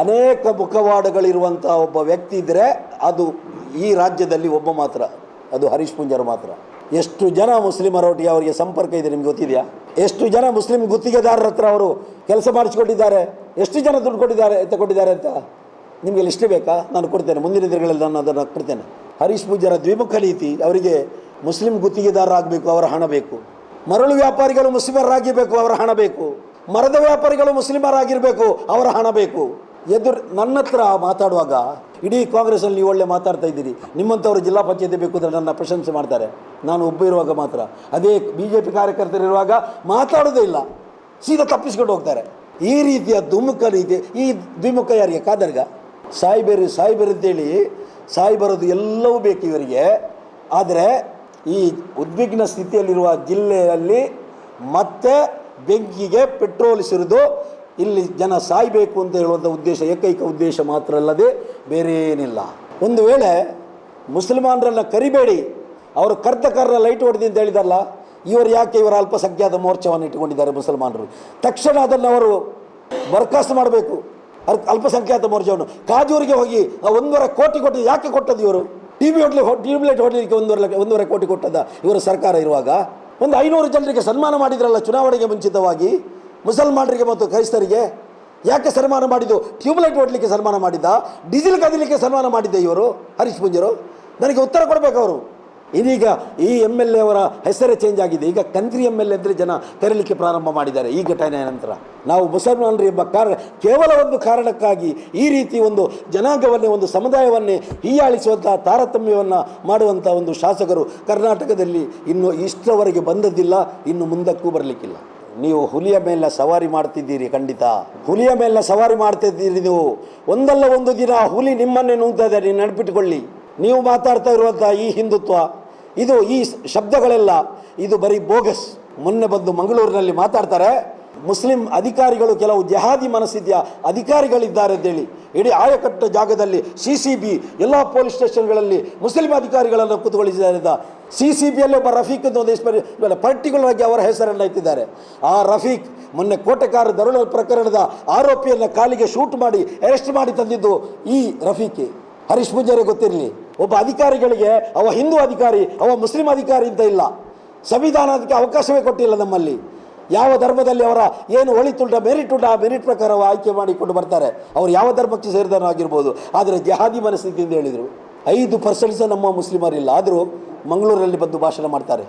ಅನೇಕ ಮುಖವಾಡಗಳಿರುವಂಥ ಒಬ್ಬ ವ್ಯಕ್ತಿ ಇದ್ದರೆ ಅದು ಈ ರಾಜ್ಯದಲ್ಲಿ ಒಬ್ಬ ಮಾತ್ರ, ಅದು ಹರೀಶ್ ಪುಂಜರು ಮಾತ್ರ. ಎಷ್ಟು ಜನ ಮುಸ್ಲಿಮರೊಟ್ಟಿಗೆ ಅವರಿಗೆ ಸಂಪರ್ಕ ಇದೆ ನಿಮ್ಗೆ ಗೊತ್ತಿದೆಯಾ? ಎಷ್ಟು ಜನ ಮುಸ್ಲಿಂ ಗುತ್ತಿಗೆದಾರರ ಹತ್ರ ಅವರು ಕೆಲಸ ಮಾಡಿಸಿಕೊಟ್ಟಿದ್ದಾರೆ, ಎಷ್ಟು ಜನ ದುಡ್ಡು ಕೊಟ್ಟಿದ್ದಾರೆ, ತಗೊಂಡಿದ್ದಾರೆ ಅಂತ ನಿಮಗೆ ಲಿಸ್ಟ್ ಬೇಕಾ? ನಾನು ಕೊಡ್ತೇನೆ, ಮುಂದಿನ ದಿನಗಳಲ್ಲಿ ನಾನು ಅದನ್ನು ಕೊಡ್ತೇನೆ. ಹರೀಶ್ ಪೂಜಾರ ದ್ವಿಮುಖ ನೀತಿ, ಅವರಿಗೆ ಮುಸ್ಲಿಂ ಗುತ್ತಿಗೆದಾರರಾಗಬೇಕು, ಅವರ ಹಣ ಬೇಕು. ಮರಳು ವ್ಯಾಪಾರಿಗಳು ಮುಸ್ಲಿಮರಾಗಿರಬೇಕು, ಅವರ ಹಣ ಬೇಕು. ಮರದ ವ್ಯಾಪಾರಿಗಳು ಮುಸ್ಲಿಮರಾಗಿರಬೇಕು, ಅವರ ಹಣ ಬೇಕು. ಎದುರು ನನ್ನ ಹತ್ರ ಮಾತಾಡುವಾಗ ಇಡೀ ಕಾಂಗ್ರೆಸ್ಸಲ್ಲಿ ನೀವು ಒಳ್ಳೆ ಮಾತಾಡ್ತಾ ಇದ್ದೀರಿ. ನಿಮ್ಮಂಥವ್ರು ಜಿಲ್ಲಾ ಪಂಚಾಯತಿ ಬೇಕು ಅಂದರೆ ನನ್ನ ಪ್ರಶಂಸೆ ಮಾಡ್ತಾರೆ. ನಾನು ಒಬ್ಬ ಇರುವಾಗ ಮಾತ್ರ. ಅದೇ ಬಿ ಜೆ ಪಿ ಕಾರ್ಯಕರ್ತರಿರುವಾಗ ಮಾತಾಡೋದೇ ಇಲ್ಲ. ಸೀದಾ ತಪ್ಪಿಸ್ಕೊಂಡು ಹೋಗ್ತಾರೆ. ಈ ರೀತಿಯ ದುಮುಖ ರೀತಿ, ಈ ದ್ವಿಮುಖ ಯಾರಿಗೆ? ಕಾದರ್ಗ ಸಾಯ್ಬೇರು ಸಾಯ್ಬೇರು ಅಂತೇಳಿ ಸಾಯಿ ಬರೋದು ಎಲ್ಲವೂ ಬೇಕು ಇವರಿಗೆ. ಆದರೆ ಈ ಉದ್ವಿಗ್ನ ಸ್ಥಿತಿಯಲ್ಲಿರುವ ಜಿಲ್ಲೆಯಲ್ಲಿ ಮತ್ತೆ ಬೆಂಕಿಗೆ ಪೆಟ್ರೋಲ್ ಸುರಿದು ಇಲ್ಲಿ ಜನ ಸಾಯಬೇಕು ಅಂತ ಹೇಳುವಂಥ ಉದ್ದೇಶ, ಏಕೈಕ ಉದ್ದೇಶ ಮಾತ್ರ ಅಲ್ಲದೆ ಬೇರೆ ಏನಿಲ್ಲ. ಒಂದು ವೇಳೆ ಮುಸಲ್ಮಾನರನ್ನು ಕರಿಬೇಡಿ, ಅವರು ಕರ್ತಕರ್ರ ಲೈಟ್ ಹೊಡೆದಿ ಅಂತ ಹೇಳಿದಲ್ಲ, ಇವರು ಯಾಕೆ ಇವರ ಅಲ್ಪಸಂಖ್ಯಾತ ಮೋರ್ಚವನ್ನು ಇಟ್ಟುಕೊಂಡಿದ್ದಾರೆ ಮುಸಲ್ಮಾನರು? ತಕ್ಷಣ ಅದನ್ನು ಅವರು ಬರ್ಖಾಸ್ತು ಮಾಡಬೇಕು ಅಲ್- ಅಲ್ಪಸಂಖ್ಯಾತ ಮೋರ್ಚಾವನ್ನು. ಕಾಜೂರಿಗೆ ಹೋಗಿ ಒಂದೂವರೆ ಕೋಟಿ ಕೊಟ್ಟಿದ್ದು ಯಾಕೆ ಕೊಟ್ಟದ್ದು ಇವರು? ಟಿ ವಿ ಹೋಟ್ಲಿ ಟ್ಯೂಬ್ ಲೈಟ್ ಹೊಡಲಿಕ್ಕೆ ಒಂದೂವರೆ ಒಂದೂವರೆ ಕೋಟಿ ಕೊಟ್ಟದ ಇವರ ಸರ್ಕಾರ ಇರುವಾಗ? ಒಂದು ಐನೂರು ಜನರಿಗೆ ಸನ್ಮಾನ ಮಾಡಿದ್ರಲ್ಲ ಚುನಾವಣೆಗೆ ಮುಂಚಿತವಾಗಿ ಮುಸಲ್ಮಾನರಿಗೆ ಮತ್ತು ಕ್ರೈಸ್ತರಿಗೆ ಯಾಕೆ ಸನ್ಮಾನ ಮಾಡಿದ್ದು? ಟ್ಯೂಬ್ಲೈಟ್ ಓಡಲಿಕ್ಕೆ ಸನ್ಮಾನ ಮಾಡಿದ್ದ? ಡೀಸೆಲ್ ಕದಲಿಕ್ಕೆ ಸನ್ಮಾನ ಮಾಡಿದ್ದೆ ಇವರು? ಹರೀಶ್ ಪುಂಜರು ನನಗೆ ಉತ್ತರ ಕೊಡಬೇಕು ಅವರು. ಇದೀಗ ಈ ಎಂ ಎಲ್ ಎ ಅವರ ಹೆಸರೇ ಚೇಂಜ್ ಆಗಿದೆ. ಈಗ ಕಂತ್ರಿ ಎಂ ಎಲ್ ಎ ಅಂದರೆ ಜನ ಕರೀಲಿಕ್ಕೆ ಪ್ರಾರಂಭ ಮಾಡಿದ್ದಾರೆ. ಈ ಘಟನೆಯ ನಂತರ ನಾವು ಮುಸಲ್ಮಾನರು ಎಂಬ ಕಾರಣ, ಕೇವಲ ಒಂದು ಕಾರಣಕ್ಕಾಗಿ ಈ ರೀತಿ ಒಂದು ಜನಾಂಗವನ್ನೇ, ಒಂದು ಸಮುದಾಯವನ್ನೇ ಹೀಯಾಳಿಸುವಂಥ ತಾರತಮ್ಯವನ್ನು ಮಾಡುವಂಥ ಒಂದು ಶಾಸಕರು ಕರ್ನಾಟಕದಲ್ಲಿ ಇನ್ನು ಇಷ್ಟರವರೆಗೆ ಬಂದದ್ದಿಲ್ಲ, ಇನ್ನು ಮುಂದಕ್ಕೂ ಬರಲಿಕ್ಕಿಲ್ಲ. ನೀವು ಹುಲಿಯ ಮೇಲೆ ಸವಾರಿ ಮಾಡ್ತಿದ್ದೀರಿ, ಖಂಡಿತ. ಹುಲಿಯ ಮೇಲೆ ಸವಾರಿ ಮಾಡ್ತಿದ್ದೀರಿ ನೀವು. ಒಂದಲ್ಲ ಒಂದು ದಿನ ಹುಲಿ ನಿಮ್ಮನ್ನೇ ನುಂಗ್ತದೆ ನೀವು ನೆನಪಿಟ್ಟುಕೊಳ್ಳಿ ನೀವು ಮಾತಾಡ್ತಾ ಇರುವಂಥ ಈ ಹಿಂದುತ್ವ, ಇದು ಈ ಶಬ್ದಗಳೆಲ್ಲ, ಇದು ಬರೀ ಬೋಗಸ್. ಮೊನ್ನೆ ಬಂದು ಮಂಗಳೂರಿನಲ್ಲಿ ಮಾತಾಡ್ತಾರೆ ಮುಸ್ಲಿಂ ಅಧಿಕಾರಿಗಳು ಕೆಲವು ಜಹಾದಿ ಮನಸ್ಥಿತಿಯ ಅಧಿಕಾರಿಗಳಿದ್ದಾರೆ ಅಂತೇಳಿ ಇಡೀ ಆಯಕಟ್ಟ ಜಾಗದಲ್ಲಿ ಸಿ ಸಿ ಬಿ ಎಲ್ಲ ಪೊಲೀಸ್ ಸ್ಟೇಷನ್ಗಳಲ್ಲಿ ಮುಸ್ಲಿಂ ಅಧಿಕಾರಿಗಳನ್ನು ಕೂತುಗೊಳಿಸಿದ್ದಾರೆ ಸಿ ಸಿ ಬಿಯಲ್ಲಿ ಒಬ್ಬ ರಫೀಕ್ ಅಂತ ಒಂದು ಪರ್ಟಿಕ್ಯುಲರ್ ಆಗಿ ಅವರ ಹೆಸರನ್ನು ಇಟ್ಟಿದ್ದಾರೆ. ಆ ರಫೀಕ್ ಮೊನ್ನೆ ಕೋಟೆಕಾರ ದರುಳ ಪ್ರಕರಣದ ಆರೋಪಿಯನ್ನು ಕಾಲಿಗೆ ಶೂಟ್ ಮಾಡಿ, ಅರೆಸ್ಟ್ ಮಾಡಿ ತಂದಿದ್ದು ಈ ರಫೀಕ್. ಹರೀಶ್ ಪೂಜಾರಿ ಗೊತ್ತಿರಲಿ, ಒಬ್ಬ ಅಧಿಕಾರಿಗಳಿಗೆ, ಅವ ಹಿಂದೂ ಅಧಿಕಾರಿ, ಅವ ಮುಸ್ಲಿಂ ಅಧಿಕಾರಿ ಅಂತ ಇಲ್ಲ. ಸಂವಿಧಾನ ಅದಕ್ಕೆ ಅವಕಾಶವೇ ಕೊಟ್ಟಿಲ್ಲ ನಮ್ಮಲ್ಲಿ. ಯಾವ ಧರ್ಮದಲ್ಲಿ ಅವರ ಏನು ಒಳಿತುಂಡ ಮೆರಿಟ್ ಉಂಡ ಆ ಮೆರಿಟ್ ಪ್ರಕಾರ ಆಯ್ಕೆ ಮಾಡಿಕೊಂಡು ಬರ್ತಾರೆ, ಅವರು ಯಾವ ಧರ್ಮಕ್ಕೆ ಸೇರಿದವನು ಆಗಿರ್ಬೋದು. ಆದರೆ ಜಹಾದಿ ಮನಸ್ಥಿತಿಯಿಂದ ಹೇಳಿದರು. ಐದು ಪರ್ಸೆಂಟ್ಸ್ ನಮ್ಮ ಮುಸ್ಲಿಮರಿಲ್ಲ. ಆದರೂ ಮಂಗಳೂರಲ್ಲಿ ಬಂದು ಭಾಷಣ ಮಾಡ್ತಾರೆ.